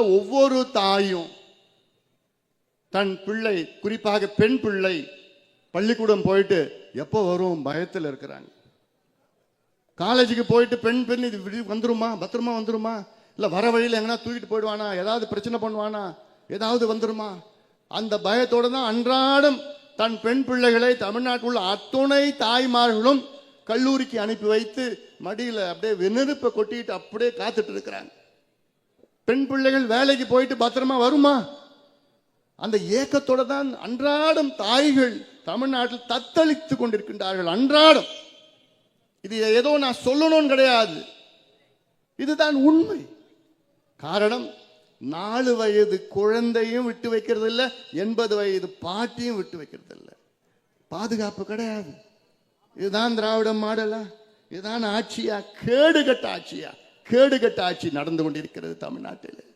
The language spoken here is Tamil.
ஒவ்வொரு தாயும் தன் பிள்ளை குறிப்பாக பெண் பிள்ளை பள்ளிக்கூடம் போயிட்டு எப்போ வரும்? பயத்தில் இருக்கிறாங்க. காலேஜுக்கு போயிட்டு பெண் பெண் இது வந்துருமா? பத்திரமா வந்துருமா? இல்லை வர வழியில் எங்கன்னா தூக்கிட்டு போயிடுவானா? ஏதாவது பிரச்சனை பண்ணுவானா? ஏதாவது வந்துருமா? அந்த பயத்தோட தான் அன்றாடம் தன் பெண் பிள்ளைகளை தமிழ்நாட்டில் உள்ள அத்துணை தாய்மார்களும் கல்லூரிக்கு அனுப்பி வைத்து மடியில் அப்படியே வெநெருப்பை கொட்டிட்டு அப்படியே காத்துட்டு இருக்கிறாங்க. பெண் பிள்ளைகள் வேலைக்கு போயிட்டு பத்திரமா வருமா? அந்த ஏக்கத்தோட தான் அன்றாடம் தாய்கள் தமிழ்நாட்டில் தத்தளித்துக் கொண்டிருக்கின்றார்கள் அன்றாடம். இது ஏதோ நான் சொல்லணும்னு கிடையாது. இதுதான் உண்மை. காரணம் நாலு வயது குழந்தையும் விட்டு வைக்கிறது இல்லை எண்பது வயது பாட்டியும் விட்டு வைக்கிறது இல்லை பாதுகாப்பு கிடையாது. இதுதான் திராவிட மாடலா? இதுதான் ஆட்சியா? கேடுகட்ட ஆட்சியா? கேடுகட்ட ஆட்சி நடந்து கொண்டிருக்கிறது தமிழ்நாட்டில்.